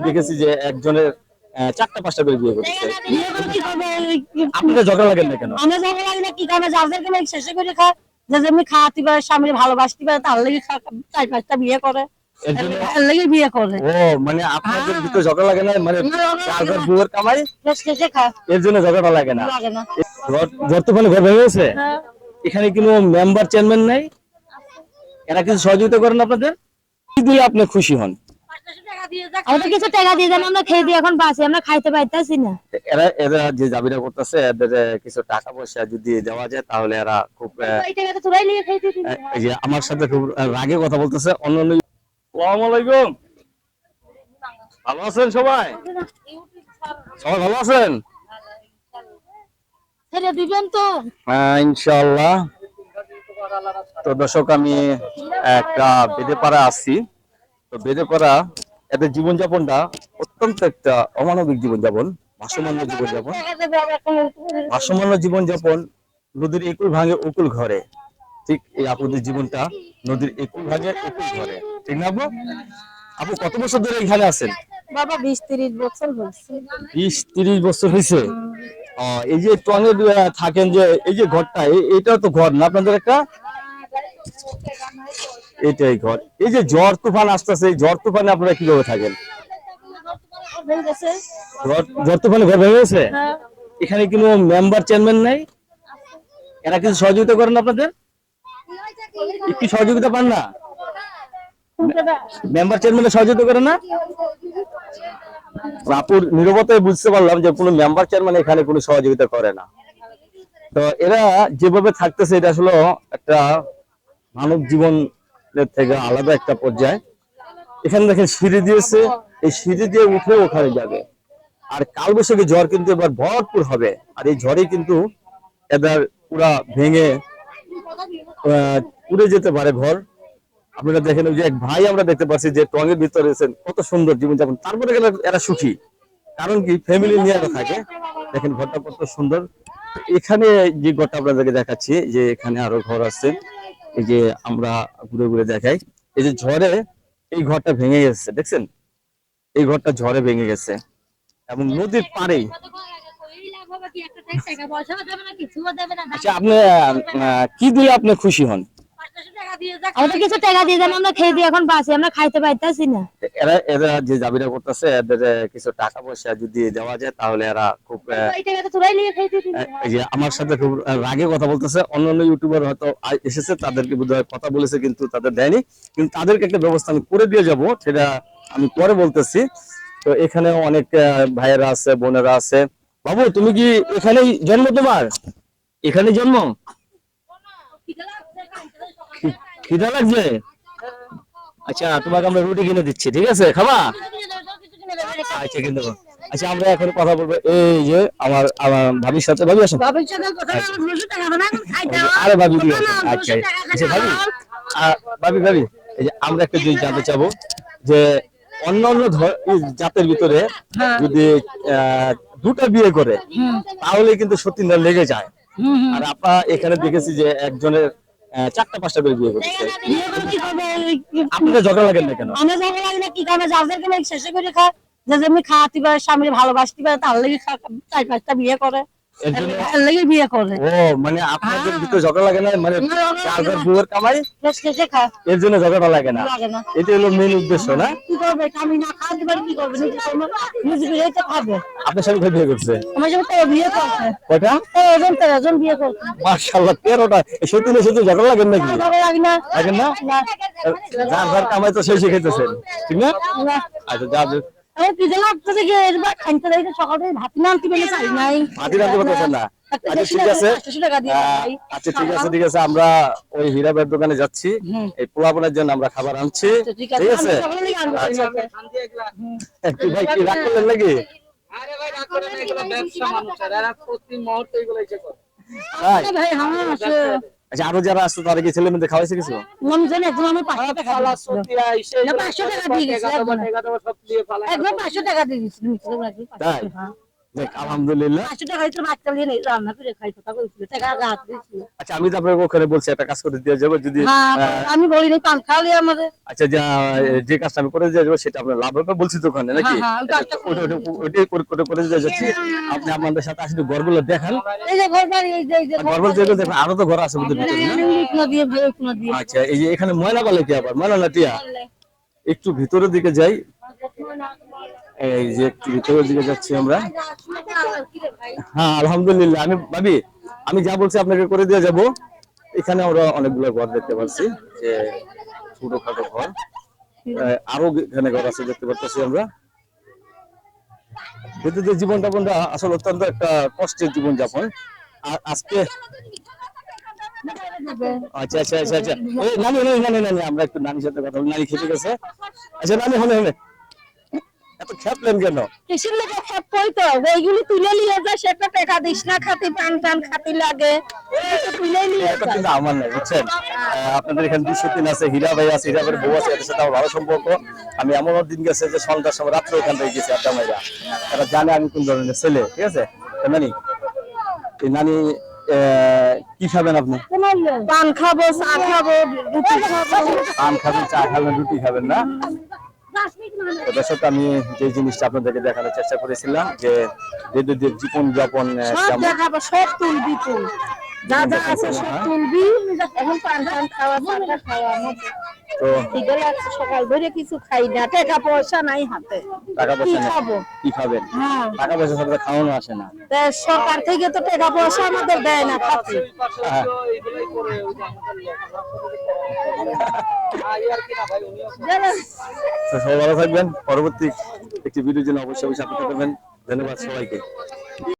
দেখেছি যে একজনের চারটা পাঁচটা করে বিয়ে করতেছে। বিয়ে করে কি করবে? আপনাদের ঝগড়া লাগেন না কেন? আমরা ঝগড়া লাগে না কি কারণে যাদের কেন শেষে করে খা যে যেমনি খাওয়াতে পারে স্বামীর ভালোবাসতে পারে তার লেগে চার পাঁচটা বিয়ে করে। এর জন্য? এর লেগে বিয়ে করে। ও মানে আপনাদের ভিতরে ঝগড়া লাগে না? মানে। বুয়ের কামাই? এর জন্য ঝগড়া লাগে না। লাগে না। ঘর- ঘর তুফানে ঘর ভেঙে হ্যাঁ। এখানে কোনো মেম্বার চেয়ারম্যান নাই? এরা কিছু সহযোগিতা করেন আপনাদের? কি দিলে আপনি খুশি হন। আমাদের কিছু টাকা দিয়ে দেন আমরা খেয়ে দিয়ে এখন বাঁচি আমরা খাইতে পাইতেছি না। এরা এরা যে দাবিটা করতেছে এদের কিছু টাকা পয়সা যদি দেওয়া যায় তাহলে এরা খুব এই টাকাটা তোরাই নিয়ে খাইতে দিবি। এই যে আমার সাথে খুব রাগে কথা বলতেছে অন্য অন্য আসসালামু আলাইকুম। ভালো আছেন সবাই? সবাই ভালো আছেন? ছেড়ে দিবেন তো। হ্যাঁ ইনশাআল্লাহ। তো দর্শক আমি একটা বেদে পাড়া আছি। তো বেদে পাড়া এদের জীবনযাপনটা অত্যন্ত একটা অমানবিক জীবনযাপন ভাসমান্য জীবনযাপন। ভাসমান্য জীবনযাপন নদীর একুল ভাঙে উকুল ঘরে। ঠিক এই আপুদের জীবনটা নদীর একুল ভাঙে উকুল ঘরে। ঠিক না আপু? আপু কত বছর ধরে এখানে আছেন? বাবা বিশ তিরিশ বছর হয়েছে। বিশ তিরিশ বছর হয়েছে? এই যে টঙে থাকেন যে এই যে ঘরটা এটাও তো ঘর না? আপনাদের একটা? এটাই ঘর। এই যে ঝড় তুফান আসতেছে এই ঝড় তুফানে আপনারা কীভাবে থাকেন? ঝড় ঝড় তুফানে ঘর ভেঙে গেছে? হ্যাঁ। এখানে কোনো মেম্বার চেয়ারম্যান নাই? এরা কিছু সহযোগিতা করেন আপনাদের? একটু সহযোগিতা পান না? মেম্বার চেয়ারম্যানের সহযোগিতা করে না? আপুর নিরবতায় বুঝতে পারলাম যে কোনো মেম্বার চেয়ারম্যান এখানে কোনো সহযোগিতা করে না। তো এরা যেভাবে থাকতেছে এটা আসলে একটা মানব জীবনের থেকে আলাদা একটা পর্যায়ে। এখানে দেখেন সিঁড়ি দিয়েছে, এই সিঁড়ি দিয়ে উঠে ওখানে যাবে। আর কালবৈশাখী ঝড় কিন্তু এবার ভরপুর হবে, আর এই ঝড়ে কিন্তু এদের পুরা ভেঙে উড়ে যেতে পারে ঘর। আপনারা দেখেন যে এক ভাই আমরা দেখতে পাচ্ছি যে টঙের ভিতরে রয়েছেন কত সুন্দর জীবনযাপন। তারপরে গেলে এরা সুখী, কারণ কি ফ্যামিলি নিয়ে থাকে। দেখেন ঘরটা কত সুন্দর। এখানে যে ঘরটা আপনাদেরকে দেখাচ্ছি, যে এখানে আরও ঘর আছে। এই যে আমরা ঘুরে ঘুরে দেখাই, এই যে ঝড়ে এই ঘরটা ভেঙে গেছে, দেখছেন? এই ঘরটা ঝড়ে ভেঙে গেছে। এবং নদীর পাড়েই আচ্ছা আপনি কি দিলে আপনি খুশি হন? আমাদের কিছু টাকা দিয়ে দেন আমরা খেয়ে দিয়ে এখন বাঁচি আমরা খাইতে পাইতেছি না। এরা এরা যে দাবিটা করতেছে এদের কিছু টাকা পয়সা যদি দেওয়া যায় তাহলে এরা খুব আহ, এই টাকাটা তোরাই নিয়ে খাইতে দিবি এই যে আমার সাথে খুব রাগে কথা বলতেছে অন্যান্য ইউটিউবার হয়তো এসেছে তাদেরকে বোধহয় কথা বলেছে কিন্তু তাদের দেয়নি। কিন্তু তাদেরকে একটা ব্যবস্থা আমি করে দিয়ে যাব সেটা আমি পরে বলতেছি। তো এখানে অনেক আহ, ভাইয়েরা আছে বোনেরা আছে। বাবু তুমি কি এখানেই জন্ম তোমার? এখানে জন্ম? খিদা লাগছে? আচ্ছা তোমাকে আমরা রুটি কিনে দিচ্ছি ঠিক আছে? খাবা? আচ্ছা কিন্তু আচ্ছা আমরা এখন কথা বলব। এই যে আমার আমার ভাবির সাথে ভাবি আসুন এখন আরে ভাবি আচ্ছা আচ্ছা ভাবি। ভাবি ভাবি এই যে আমরা একটা জিনিস জানতে চাবো যে অন্যান্য ধ- এই জাতের ভিতরে হ্যাঁ। যদি আহ, দুটা বিয়ে করে তাহলে কিন্তু সত্যি লেগে যায়। আর আপনার এখানে দেখেছি যে একজনের চারটা পাঁচটা করে বিয়ে করতেছে? আপনাদের ঝগড়া লাগেন না কেন? আমরা ঝগড়া লাগে না কি কারণে যাদেরকে শেষে করে খা যে যেমনি খাওয়াতে পারে স্বামীর ভালোবাসতে পারে তার লেগে চার পাঁচটা বিয়ে করে। এর জন্য এর লেগে বিয়ে করে ও মানে আপনাদের ভিতরে ঝগড়া লাগে না? মানে না, না, না, চার ঘর না। বুয়ের কামাই? শেষে খা। এর জন্য ঝগড়া লাগে না। লাগে না। এটা হলো মেন উদ্দেশ্য না? কি করবে? আমি না খাওয়াতে পারি কি করবে? নিজে তোমার নিজে বিয়ে তো খাবে। আপনার স্বামী বিয়ে করছে? আমার যেমন বিয়ে করছে। কয়টা? তেরোজন তেরোজন বিয়ে করছে। মার্শাল্লাহ তেরোটা। সত্যি না সত্যি ঝগড়া লাগেন নাকি? ঝগড়া লাগে না। যার যার কামাই তো সেই ঠিক না? না। আচ্ছা যা যা- আমি পিজে লাগতেছে কি এবার খাইতে দেখে সকালে ভাত না আনতে পেলে চাই নাই। পারতেছেন না আচ্ছা ঠিক আছে। আচ্ছা ঠিক আছে ঠিক আছে আমরা ওই হীরাবের দোকানে যাচ্ছি। এই পোলাপনের জন্য আমরা খাবার আনছি। আচ্ছা, ঠিক আছে ভাই কি রাগ করলেন নাকি? আরে ভাই রাগ করে এগুলো ব্যবসা মানুষের। এরা প্রতি মুহূর্তে এগুলো ইচ্ছে করে। ভাই হ্যাঁ আছে আচ্ছা আরও যারা আসতো তারা কি ছেলে মেয়েদের খাওয়াইছে কিছু? মন জানি একদম আমি পাঁচশো টাকা না, পাঁচশো টাকা দিয়ে গেছে একবার। একদম। পাঁচশো টাকা দিয়ে দিয়েছিল তাই? দেখ আলহামদুলিল্লাহ। রান্না করে টাকা আচ্ছা আমি তো আপনাকে ওখানে বলছি একটা কাজ করে দিয়ে যাব যদি হ্যাঁ আমি পান খাওয়ালে আমাদের। আচ্ছা যা যে কাজটা আমি করে দিয়ে যাব সেটা আপনার লাভ হবে বলছি তো ওখানে নাকি? হ্যাঁ, হ্যাঁ, করে করে করে দিয়ে যাচ্ছি। আপনি আপনাদের সাথে আসলে ঘরগুলো দেখান। এই যে ঘর বাড়ি এই যে এই যে ঘরগুলো যেগুলো দেখেন আরও তো ঘর আছে ওদের ভিতরে আচ্ছা এই যে এখানে ময়লা বলে কি আবার? ময়লা না টিয়া? একটু ভিতরের দিকে যাই। এই যে ভিতরের দিকে যাচ্ছি আমরা। হ্যাঁ আলহামদুলিল্লাহ। আমি ভাবি, আমি যা বলছি আপনাকে করে দিয়ে যাব। এখানে আমরা অনেকগুলো ঘর দেখতে পাচ্ছি, যে ছোটখাটো ঘর। আরও এখানে ঘর আছে দেখতে পাচ্ছি আমরা। বিদ্যুতের আসলে অত্যন্ত একটা কষ্টের জীবন যাপন আর আজকে আচ্ছা আচ্ছা আচ্ছা আচ্ছা। নানি নানি নানি নানি, আমরা একটু নানির সাথে কথা বলি। নানি খেতে গেছে। আচ্ছা নানি হলে হলে এত খেপলেন কেন? কিসের লেগে খাপ তো? ওইগুলি তুলে নিয়ে যায় সেটা টাকা দিস না খাতি পান টান খাতি লাগে। তুলে নিয়ে এটা কিন্তু আমার নাই বুঝছেন? আপনাদের এখানে দুশো তিন আছে হীরা ভাই আছে হীরা ভাইয়ের বউ আছে এদের সাথে আমার ভালো সম্পর্ক। আমি এমনও দিন গেছে যে সন্ধ্যার সময় রাত্রে ওখান থেকে গেছি আড্ডা মাইরা। তারা জানে আমি কোন ধরনের ছেলে ঠিক আছে? নানি নানি কি খাবেন আপনি? পান খাব চা খাব রুটি খাব। পান খাবেন চা খাবেন রুটি খাবেন না? তো দর্শক আমি যে জিনিসটা আপনাদেরকে দেখানোর চেষ্টা করেছিলাম যে বিদ্যুতের জীবন যাপন সব তুলবি তুল যা যা আছে সব তুলবি। এখন পান খাওয়া খাওয়া তো খিদে লাগছে সকাল ধরে কিছু খাই না। টাকা পয়সা নাই হাতে। টাকা পয়সা নেই। খাব? কি খাবেন? টাকা পয়সা খাওয়ানো আসে না। সরকার থেকে তো টাকা পয়সা আমাদের দেয় না হ্যাঁ। সবাই ভালো থাকবেন। পরবর্তী একটি ভিডিওর জন্য অবশ্যই অবশ্যই আপনি করবেন ধন্যবাদ সবাইকে।